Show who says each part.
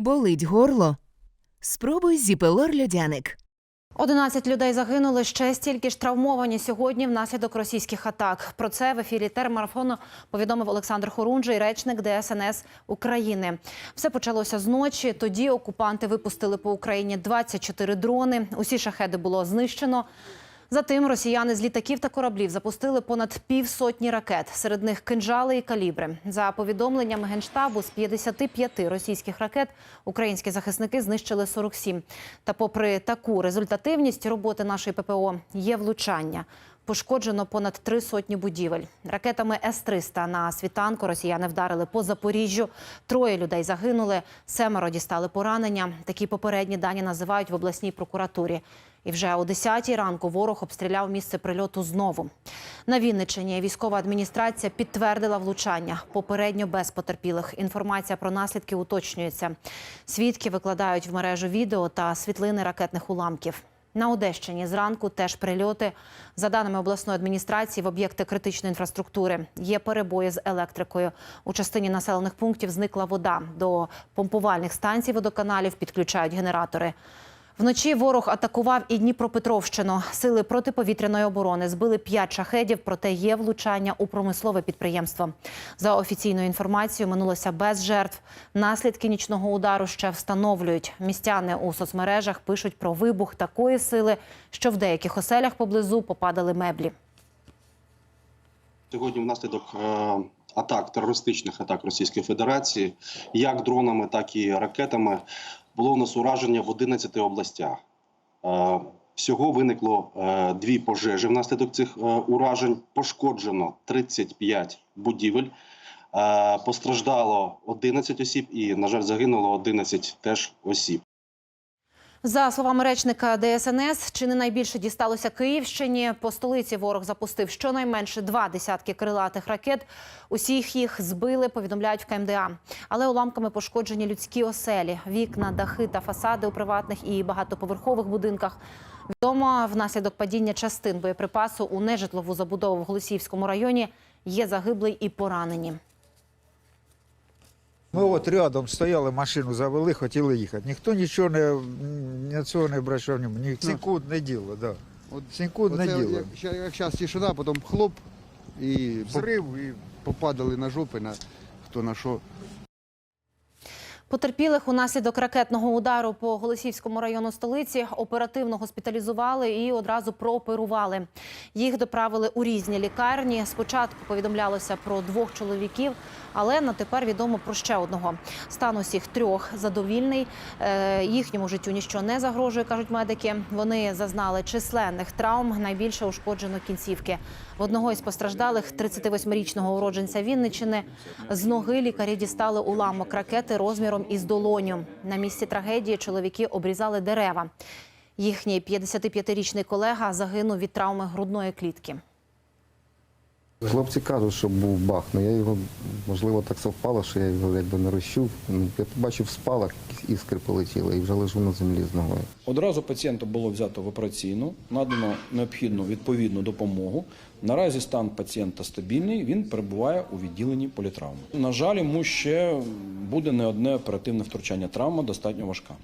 Speaker 1: Болить горло? Спробуй зіпелор льодяник.
Speaker 2: 11 людей загинули, ще стільки ж травмовані сьогодні внаслідок російських атак. Про це в ефірі термарафону повідомив Олександр Хорунжий, речник ДСНС України. Все почалося з ночі. Тоді окупанти випустили по Україні 24 дрони. Усі шахеди було знищено. Затим росіяни з літаків та кораблів запустили понад півсотні ракет. Серед них кинжали і калібри. За повідомленнями генштабу, з 55 російських ракет українські захисники знищили 47. Та, попри таку результативність роботи нашої ППО, є влучання. Пошкоджено понад три сотні будівель. Ракетами С-300 на світанку росіяни вдарили по Запоріжжю. Троє людей загинули, семеро дістали поранення. Такі попередні дані називають в обласній прокуратурі. І вже о 10-й ранку ворог обстріляв місце прильоту знову. На Вінниччині військова адміністрація підтвердила влучання. Попередньо без потерпілих. Інформація про наслідки уточнюється. Свідки викладають в мережу відео та світлини ракетних уламків. На Одещині зранку теж прильоти. За даними обласної адміністрації, в об'єкти критичної інфраструктури є перебої з електрикою. У частині населених пунктів зникла вода. До помпувальних станцій водоканалів підключають генератори. Вночі ворог атакував і Дніпропетровщину. Сили протиповітряної оборони збили п'ять шахедів, проте є влучання у промислове підприємство. За офіційною інформацією, минулося без жертв. Наслідки нічного удару ще встановлюють. Містяни у соцмережах пишуть про вибух такої сили, що в деяких оселях поблизу попадали меблі.
Speaker 3: Сьогодні внаслідок е, атак, терористичних атак Російської Федерації, як дронами, так і ракетами, було у нас ураження в 11 областях. Е, Всього виникло е, дві пожежі внаслідок цих е, уражень. Пошкоджено 35 будівель. Постраждало 11 осіб і, на жаль, загинуло 11 теж осіб.
Speaker 2: За словами речника ДСНС, чи не найбільше дісталося Київщині. По столиці ворог запустив щонайменше два десятки крилатих ракет. Усіх їх збили, повідомляють в КМДА. Але уламками пошкоджені людські оселі, вікна, дахи та фасади у приватних і багатоповерхових будинках. Відомо, внаслідок падіння частин боєприпасу у нежитлову забудову в Голосіївському районі є загиблий і поранені.
Speaker 4: Ми от рядом стояли, машину завели, хотіли їхати. Ніхто нічого не ні цього не обращав, ні, ні секунд не діло, да.
Speaker 5: От
Speaker 4: Секунд не діло.
Speaker 5: як, ща- як зараз тишина, потім хлоп і поп-
Speaker 4: Взрив і
Speaker 5: попадали на жопи, на хто на що.
Speaker 2: Потерпілих унаслідок ракетного удару по Голосівському району столиці оперативно госпіталізували і одразу прооперували. Їх доправили у різні лікарні. Спочатку повідомлялося про двох чоловіків, але на тепер відомо про ще одного. Стан усіх трьох задовільний. Е, Їхньому життю нічого не загрожує, кажуть медики. Вони зазнали численних травм. Найбільше ушкоджено кінцівки. В одного із постраждалих 38-річного уродженця Вінничини з ноги лікарі дістали уламок ракети розміром із долоню. На місці трагедії чоловіки обрізали дерева. Їхній 55-річний колега загинув від травми грудної клітки.
Speaker 6: Хлопці кажуть, що був бах, але я його, можливо, так совпало, що я його якби не розчув. Я побачив спалах, іскри полетіли і вже лежу на землі з ногою.
Speaker 7: Одразу пацієнта було взято в операційну, надано необхідну відповідну допомогу. Наразі стан пацієнта стабільний, він перебуває у відділенні політравми. На жаль, йому ще буде не одне оперативне втручання. Травма достатньо важка.